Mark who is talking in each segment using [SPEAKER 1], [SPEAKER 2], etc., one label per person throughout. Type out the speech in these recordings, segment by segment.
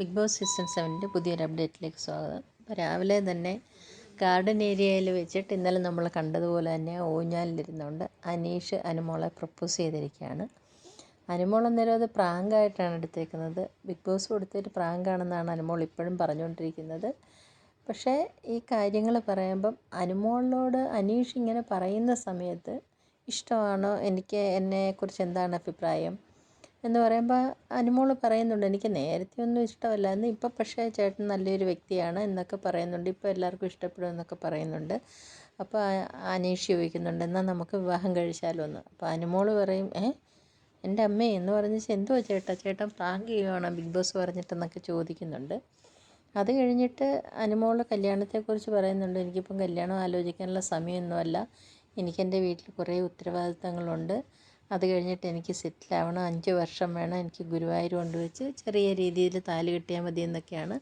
[SPEAKER 1] Big boss season സെവന്റെ പുതിയൊരു അപ്ഡേറ്റിലേക്ക് സ്വാഗതം. അപ്പോൾ രാവിലെ തന്നെ ഗാർഡൻ ഏരിയയിൽ വെച്ചിട്ട് ഇന്നലെ നമ്മൾ കണ്ടതുപോലെ തന്നെ ഊഞ്ഞാലിലിരുന്നുകൊണ്ട് അനീഷ് അനുമോളെ പ്രപ്പോസ് ചെയ്തിരിക്കുകയാണ്. അനുമോൾ അന്നേരം അത് പ്രാങ്കായിട്ടാണ് എടുത്തേക്കുന്നത്. ബിഗ് ബോസ് കൊടുത്തൊരു പ്രാങ്കാണെന്നാണ് അനുമോൾ ഇപ്പോഴും പറഞ്ഞുകൊണ്ടിരിക്കുന്നത്. പക്ഷേ ഈ കാര്യങ്ങൾ പറയുമ്പം അനുമോളിനോട് അനീഷ് ഇങ്ങനെ പറയുന്ന സമയത്ത് ഇഷ്ടമാണോ? എനിക്ക് എന്നെക്കുറിച്ച് എന്താണ് അഭിപ്രായം? എന്ന് പറയുമ്പോൾ അനുമോൾ പറയുന്നുണ്ട് എനിക്ക് നേരത്തെ ഒന്നും ഇഷ്ടമല്ലായിരുന്നു. ഇപ്പം പക്ഷേ ചേട്ടൻ നല്ലൊരു വ്യക്തിയാണ് എന്നൊക്കെ പറയുന്നുണ്ട്. ഇപ്പോൾ എല്ലാവർക്കും ഇഷ്ടപ്പെടും എന്നൊക്കെ പറയുന്നുണ്ട് അപ്പോൾ അനീഷ് ചോദിക്കുന്നുണ്ട് എന്നാൽ നമുക്ക് വിവാഹം കഴിച്ചാലോ എന്ന്. അപ്പോൾ അനുമോൾ പറയും ഏ എന്റെ അമ്മേ എന്ന് പറഞ്ഞ് എന്തുവാ ചേട്ടാ? ചേട്ടൻ പ്രാങ്ക് ചെയ്യുവാണോ? ബിഗ് ബോസ് പറഞ്ഞിട്ടെന്നൊക്കെ ചോദിക്കുന്നുണ്ട്. അത് കഴിഞ്ഞിട്ട് അനുമോൾ കല്യാണത്തെക്കുറിച്ച് പറയുന്നുണ്ട് എനിക്കിപ്പം കല്യാണം ആലോചിക്കാനുള്ള സമയമൊന്നുമല്ല. എനിക്കെന്റെ വീട്ടിൽ കുറേ ഉത്തരവാദിത്തങ്ങളുണ്ട്. അത് കഴിഞ്ഞിട്ട് എനിക്ക് സെറ്റിലാവണം. അഞ്ച് വർഷം വേണം എനിക്ക് ഗുരുവായൂർ കൊണ്ടുവച്ച് ചെറിയ രീതിയിൽ താലി കെട്ടിയാൽ മതി എന്നൊക്കെയാണ്.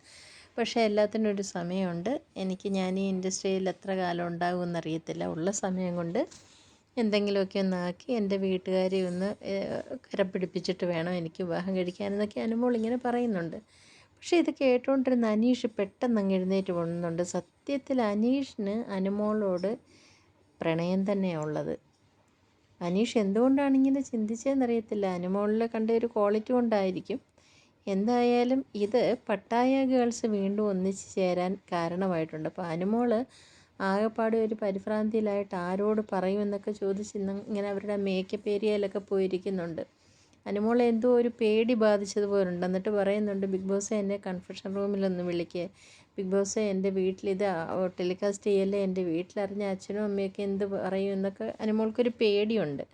[SPEAKER 1] പക്ഷേ എല്ലാത്തിനും ഒരു സമയമുണ്ട്. എനിക്ക് ഞാൻ ഈ ഇൻഡസ്ട്രിയിൽ എത്ര കാലം ഉണ്ടാകുമെന്ന് അറിയത്തില്ല ഉള്ള സമയം കൊണ്ട് എന്തെങ്കിലുമൊക്കെ ഒന്ന് ആക്കി എന്റെ വീട്ടുകാരെ ഒന്ന് കരപ്പിടിപ്പിച്ചിട്ട് വേണം എനിക്ക് വിവാഹം കഴിക്കാനെന്നൊക്കെ അനുമോൾ ഇങ്ങനെ പറയുന്നുണ്ട്. പക്ഷേ ഇത് കേട്ടുകൊണ്ടിരുന്ന അനീഷ് പെട്ടെന്ന് അങ്ങ് എഴുന്നേറ്റ് പോകുന്നുണ്ട്. സത്യത്തിൽ അനീഷിന് അനുമോളോട് പ്രണയം തന്നെയാണ് ഉള്ളത്. അനീഷ് എന്തുകൊണ്ടാണ് ഇങ്ങനെ ചിന്തിച്ചതെന്നറിയത്തില്ല. അനുമോളിൽ കണ്ട ഒരു ക്വാളിറ്റി കൊണ്ടായിരിക്കും. എന്തായാലും ഇത് പട്ടായ ഗേൾസ് വീണ്ടും ഒന്നിച്ച് ചേരാൻ കാരണമായിട്ടുണ്ട്. അപ്പോൾ അനുമോൾ ആകെപ്പാടെ ഒരു പരിഭ്രാന്തിയിലായിട്ട് ആരോട് പറയുമെന്നൊക്കെ ചോദിച്ച് ഇങ്ങനെ അവരുടെ മേക്കപ്പ് ഏരിയയിലൊക്കെ പോയിരിക്കുന്നുണ്ട്. അനുമോളെ എന്തോ ഒരു പേടി ബാധിച്ചതുപോലുണ്ട്. എന്നിട്ട് പറയുന്നുണ്ട് ബിഗ് ബോസ് എന്നെ കൺഫെഷൻ റൂമിലൊന്ന് വിളിക്കുക ബിഗ് ബോസ് എന്റെ വീട്ടിലിത്. ടെലികാസ്റ്റ് ചെയ്യല്ലേ? എന്റെ വീട്ടിലറിഞ്ഞ അച്ഛനും അമ്മയൊക്കെ എന്ത് പറയും? എന്നൊക്കെ അനുമോൾക്കൊരു പേടിയുണ്ട്.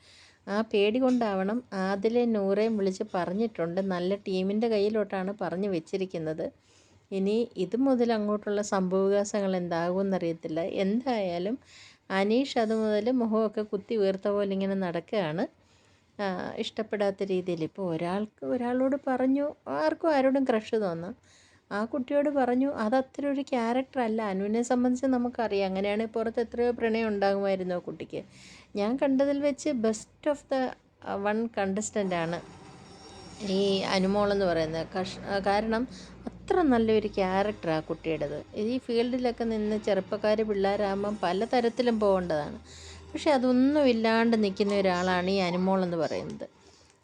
[SPEAKER 1] ആ പേടി കൊണ്ടാവണം ആദിലെ നൂറേയും വിളിച്ച് പറഞ്ഞിട്ടുണ്ട്. നല്ല ടീമിന്റെ കയ്യിലോട്ടാണ് പറഞ്ഞു വെച്ചിരിക്കുന്നത്. ഇനി ഇത് മുതൽ അങ്ങോട്ടുള്ള സംഭവവികാസങ്ങൾ എന്താകുമെന്നറിയത്തില്ല. എന്തായാലും അനീഷ് അത് മുതൽ മുഖമൊക്കെ കുത്തി വീർത്ത പോലെ ഇങ്ങനെ നടക്കുകയാണ്. ഇഷ്ടപ്പെടാത്ത രീതിയിൽ. ഇപ്പോൾ ഒരാൾക്ക് ഒരാളോട് പറഞ്ഞു ആർക്കും ആരോടും ക്രഷ് തോന്നാം. ആ കുട്ടിയോട് പറഞ്ഞു അത് അത്ര ഒരു ക്യാരക്ടർ അല്ല. അനുവിനെ സംബന്ധിച്ച് നമുക്കറിയാം. അങ്ങനെയാണെങ്കിൽ പുറത്ത് എത്രയോ പ്രണയം ഉണ്ടാകുമായിരുന്നു ആ കുട്ടിക്ക്. ഞാൻ കണ്ടതിൽ വെച്ച് best of the one contestant ആണ് ഈ അനുമോളെന്ന് പറയുന്നത്. കഷ് കാരണം അത്ര നല്ലൊരു ക്യാരക്ടർ ആ കുട്ടിയുടേത്. ഈ ഫീൽഡിലൊക്കെ നിന്ന് ചെറുപ്പക്കാർ പിള്ളേരാകുമ്പം പലതരത്തിലും പോകേണ്ടതാണ്. പക്ഷെ അതൊന്നും ഇല്ലാണ്ട് നിൽക്കുന്ന ഒരാളാണ് ഈ അനുമോൾ എന്ന് പറയുന്നത്.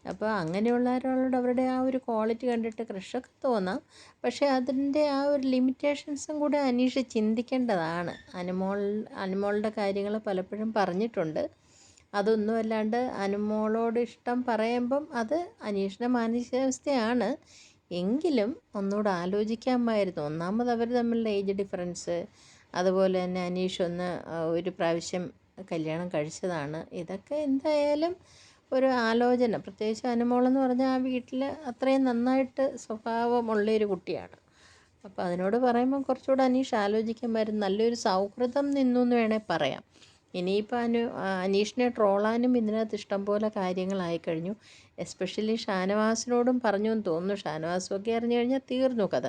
[SPEAKER 1] അപ്പോൾ അങ്ങനെയുള്ള ഒരാളോട് അവരുടെ ആ ഒരു ക്വാളിറ്റി കണ്ടിട്ട് ക്രഷൊക്കെ തോന്നാം. പക്ഷേ അതിന്റെ ആ ഒരു ലിമിറ്റേഷൻസും കൂടെ അനീഷ് ചിന്തിക്കേണ്ടതാണ്. അനുമോൾ അനുമോളുടെ കാര്യങ്ങൾ പലപ്പോഴും പറഞ്ഞിട്ടുണ്ട്. അതൊന്നും അല്ലാണ്ട് അനുമോളോട് ഇഷ്ടം പറയുമ്പം അത് അനീഷിന്റെ മാനസികാവസ്ഥയാണ്. എങ്കിലും ഒന്നുകൂടെ ആലോചിക്കാമായിരുന്നു. ഒന്നാമത് അവർ തമ്മിലുള്ള ഏജ് ഡിഫറൻസ് അതുപോലെ തന്നെ അനീഷ് ഒന്ന് ഒരു പ്രാവശ്യം കല്യാണം കഴിച്ചതാണ്. ഇതൊക്കെ എന്തായാലും ഒരു ആലോചന. പ്രത്യേകിച്ച് അനുമോളെന്ന് പറഞ്ഞാൽ ആ വീട്ടിൽ അത്രയും നന്നായിട്ട് സ്വഭാവമുള്ളൊരു കുട്ടിയാണ്. അപ്പോൾ അതിനോട് പറയുമ്പോൾ കുറച്ചുകൂടെ അനീഷ് ആലോചിക്കാൻ ആലോചിക്കുമായിരുന്നു നല്ലൊരു സൗഹൃദം നിന്നു എന്ന് വേണേൽ പറയാം. ഇനിയിപ്പോൾ അനു അനീഷിനെ ട്രോളാനും ഇതിനകത്ത് ഇഷ്ടം പോലെ കാര്യങ്ങളായി കഴിഞ്ഞു. എസ്പെഷ്യലി ഷാനവാസിനോടും പറഞ്ഞു എന്ന് തോന്നുന്നു. ഷാനവാസും ഒക്കെ അറിഞ്ഞു കഴിഞ്ഞാൽ തീർന്നു കഥ.